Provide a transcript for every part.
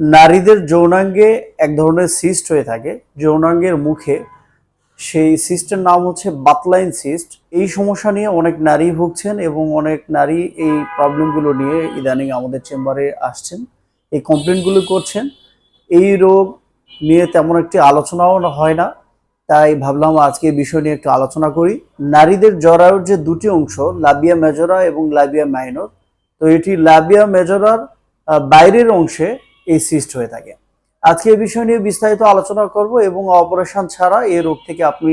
নারীদের যৌনাঙ্গে এক ধরনের সিস্ট হয়ে থাকে। যৌনাঙ্গের মুখে সেই সিস্টের নাম হচ্ছে বাতলাইন সিস্ট এই সমস্যা নিয়ে অনেক নারী ভুগছেন এবং অনেক নারী এই প্রবলেমগুলো নিয়ে ইদানিং আমাদের চেম্বারে আসছেন। এই কমপ্লেনগুলো করছেন। এই রোগ নিয়ে তেমন একটি আলোচনাও হয় না। তাই ভাবলাম আজকে এই বিষয় নিয়ে একটু আলোচনা করি। নারীদের জরায়ুর যে দুটি অংশ লাবিয়া মেজরা এবং লাবিয়া মাইনর তো এটি লাবিয়া মেজরার বাইরের অংশে এই সিস্ট হয়ে থাকে। আজকে এই বিষয় নিয়ে বিস্তারিত আলোচনা করব এবং অপারেশন ছাড়া এই রোগ থেকে আপনি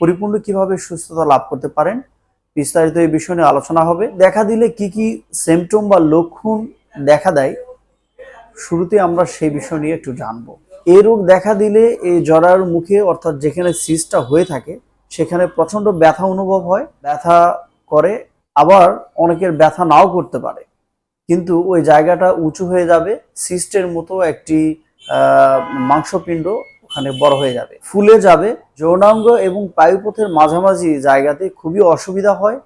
পরিপূর্ণ কীভাবে সুস্থতা লাভ করতে পারেন, বিস্তারিত এই বিষয় নিয়ে আলোচনা হবে। দেখা দিলে কি কি সিমটম বা লক্ষণ দেখা দেয় শুরুতে আমরা সেই বিষয় নিয়ে একটু জানব। এই রোগ দেখা দিলে এই জরায়ুর মুখে অর্থাৎ যেখানে সিস্টটা হয়ে থাকে, সেখানে প্রচণ্ড ব্যথা অনুভব হয়। ব্যথা করে, আবার অনেকের ব্যথা নাও করতে পারে। কিন্তু ওই জায়গাটা উঁচু হয়ে যাবে, সিস্টের মতো একটি মাংসপিণ্ড ওখানে বড় হয়ে যাবে। ফুলে যাবে যৌনাঙ্গ এবং পায়ুপথের মাঝামাঝি জায়গাতে খুবই অসুবিধা হয়।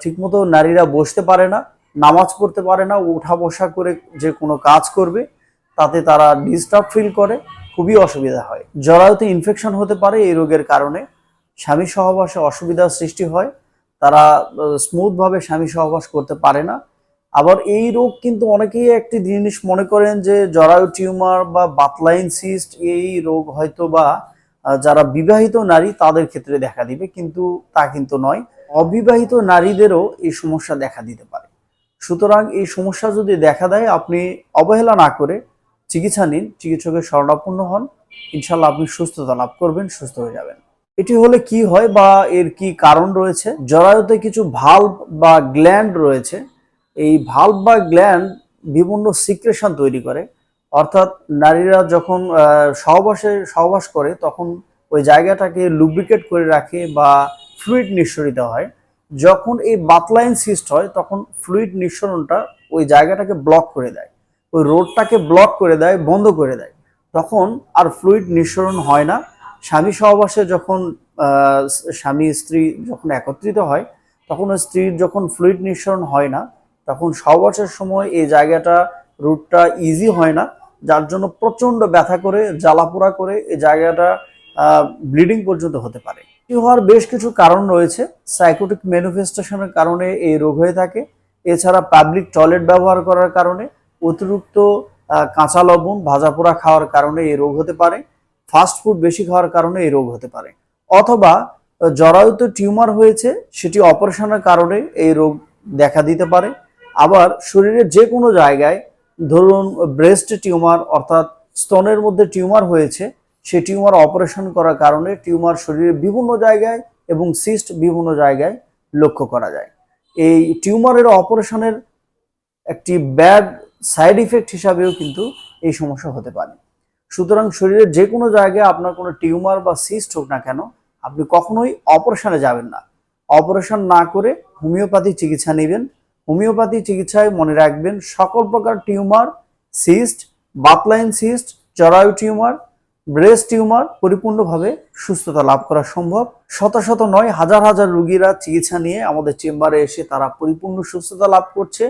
ঠিকমতো নারীরা বসতে পারে না, নামাজ পড়তে পারে না, উঠা বসা করে যে কোনো কাজ করবে, তাতে তারা ডিস্টার্ব ফিল করে, খুবই অসুবিধা হয়। জরায়ুতে ইনফেকশন হতে পারে এই রোগের কারণে। স্বামী সহবাসে অসুবিধার সৃষ্টি হয়, তারা স্মুথভাবে স্বামী সহবাস করতে পারে না। আবার এই রোগ কিন্তু অনেকেই একটি জিনিস মনে করেন যে জরায়ু টিউমার বা বাতলাইন সিস্ট এই রোগ হয়তো বা যারা বিবাহিত নারী তাদের ক্ষেত্রে দেখা দিবে, কিন্তু তা কিন্তু নয়। অবিবাহিত নারীদেরও এই সমস্যা দেখা দিতে পারে। সুতরাং এই সমস্যা যদি দেখা দেয়, আপনি অবহেলা না করে চিকিৎসা নিন, চিকিৎসকের শরণাপন্ন হন। ইনশাল্লাহ আপনি সুস্থতা লাভ করবেন, সুস্থ হয়ে যাবেন। এটি হলে কি হয় বা এর কি কারণ রয়েছে? জরায়ুতে কিছু ভাল্ব বা গ্ল্যান্ড রয়েছে। এই ভাল্ব বা গ্ল্যান্ড বিভিন্ন সিক্রেশন তৈরি করে। অর্থাৎ নারীরা যখন সহবাসে সহবাস করে, তখন ওই জায়গাটাকে লুব্রিকেট করে রাখে বা ফ্লুইড নিঃসরিত হয়। যখন এই বাতলাইন সিস্ট হয়, তখন ফ্লুইড নিঃসরণটা ওই জায়গাটাকে ব্লক করে দেয়। ওই রোডটাকে ব্লক করে দেয়, বন্ধ করে দেয়। তখন আর ফ্লুইড নিঃসরণ হয় না। স্বামী সহবাসে যখন স্বামী স্ত্রী যখন একত্রিত হয়, তখন স্ত্রীর যখন ফ্লুইড নিঃসরণ হয় না তখন সহবাসের সময় এই জায়গাটা, রুটটা ইজি হয় না। যার জন্য প্রচণ্ড ব্যথা করে, জ্বালাপোড়া করে এই জায়গাটা ব্লিডিং পর্যন্ত হতে পারে। হওয়ার বেশ কিছু কারণ রয়েছে। সাইকোটিক ম্যানিফেস্টেশনের কারণে এই রোগ হয়ে থাকে। এছাড়া পাবলিক টয়লেট ব্যবহার করার কারণে অতিরিক্ত কাঁচা লবণ, ভাজা পোড়া খাওয়ার কারণে এই রোগ হতে পারে। ফাস্ট ফুড বেশি খাওয়ার কারণে এই রোগ হতে পারে। অথবা জরায়ুতে টিউমার হয়েছে, সেটি অপারেশনের কারণে এই রোগ দেখা দিতে পারে। আবার শরীরের যে কোনো জায়গায় ধরুন ব্রেস্ট টিউমার অর্থাৎ স্তনের মধ্যে টিউমার হয়েছে সেই টিউমার অপারেশন করার কারণে টিউমার শরীরের বিভিন্ন জায়গায় এবং সিস্ট বিভিন্ন জায়গায় লক্ষ্য করা যায়। এই টিউমারের অপারেশনের একটি ব্যাড সাইড ইফেক্ট হিসাবেও কিন্তু এই সমস্যা হতে পারে। সুতরাং শরীরের যে কোনো জায়গায় আপনার কোনো টিউমার বা সিস্ট হোক না কেন, আপনি কখনোই অপারেশনে যাবেন না। অপারেশন না করে হোমিওপ্যাথি চিকিৎসা নেবেন হোমিওপ্যাথি চিকিৎসায় মনে রাখবেন সকল প্রকার টিউমার সিস্ট বাতলাইন সিস্ট জরায়ু টিউমার ব্রেস্ট টিউমার পরিপূর্ণভাবে সুস্থতা লাভ করা সম্ভব। শত শত নয় হাজার হাজার রোগীরা চিকিৎসা নিয়ে আমাদের চেম্বারে এসে তারা পরিপূর্ণ সুস্থতা লাভ করছে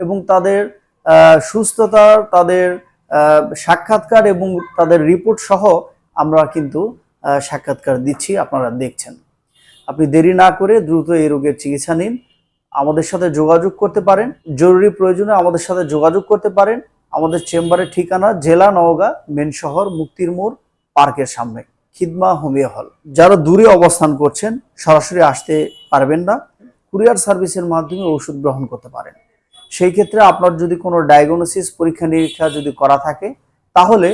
এবং তাদের আহ, সুস্থতা তাদের সাক্ষাৎকার এবং তাদের রিপোর্ট সহ আমরা কিন্তু সাক্ষাৎকার দিচ্ছি আপনারা দেখছেন। আপনি দেরি না করে দ্রুত এই রোগের চিকিৎসা নিন। আমাদের সাথে যোগাযোগ করতে পারেন। জরুরি প্রয়োজনে আমাদের সাথে যোগাযোগ করতে পারেন। আমাদের চেম্বারের ঠিকানা জেলা নওগাঁ, মেন শহর, মুক্তির মোড়, পার্কের সামনে, খিদমা হোমিও হল। যারা দূরে অবস্থান করছেন, সরাসরি আসতে পারবেন না। কুরিয়ার সার্ভিসের মাধ্যমে ওষুধ গ্রহণ করতে পারেন। সেই ক্ষেত্রে আপনার যদি কোনো ডায়াগনোসিস, পরীক্ষা নিরীক্ষা যদি করা থাকে, তাহলে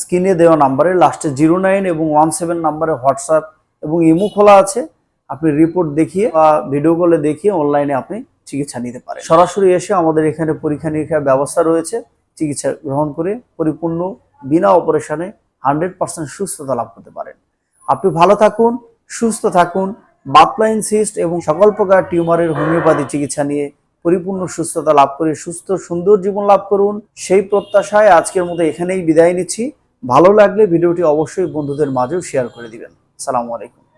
স্ক্রিনে দেওয়া নাম্বারে, লাস্টে জিরো নাইন এবং ওয়ান সেভেন নাম্বারে হোয়াটসঅ্যাপ এবং ইমো খোলা আছে। আপনি রিপোর্ট দেখিয়ে বা ভিডিও কলে দেখিয়ে অনলাইনে আপনি চিকিৎসা নিতে পারেন। সরাসরি এসে আমাদের এখানে পরীক্ষা নিরীক্ষার ব্যবস্থা রয়েছে। চিকিৎসা গ্রহণ করে পরিপূর্ণ বিনা অপারেশনে হান্ড্রেড পার্সেন্ট সুস্থতা লাভ করতে পারেন। আপনি ভালো থাকুন, সুস্থ থাকুন বাতলাইন সিস্ট এবং সকল প্রকার টিউমারের হোমিওপ্যাথি চিকিৎসা নিয়ে পরিপূর্ণ সুস্থতা লাভ করে সুস্থ, সুন্দর জীবন লাভ করুন। সেই প্রত্যাশায় আজকের মতো এখানেই বিদায় নিচ্ছি। ভালো লাগলে ভিডিওটি অবশ্যই বন্ধুদের মাঝেও শেয়ার করে দিবেন। সালামু আলাইকুম।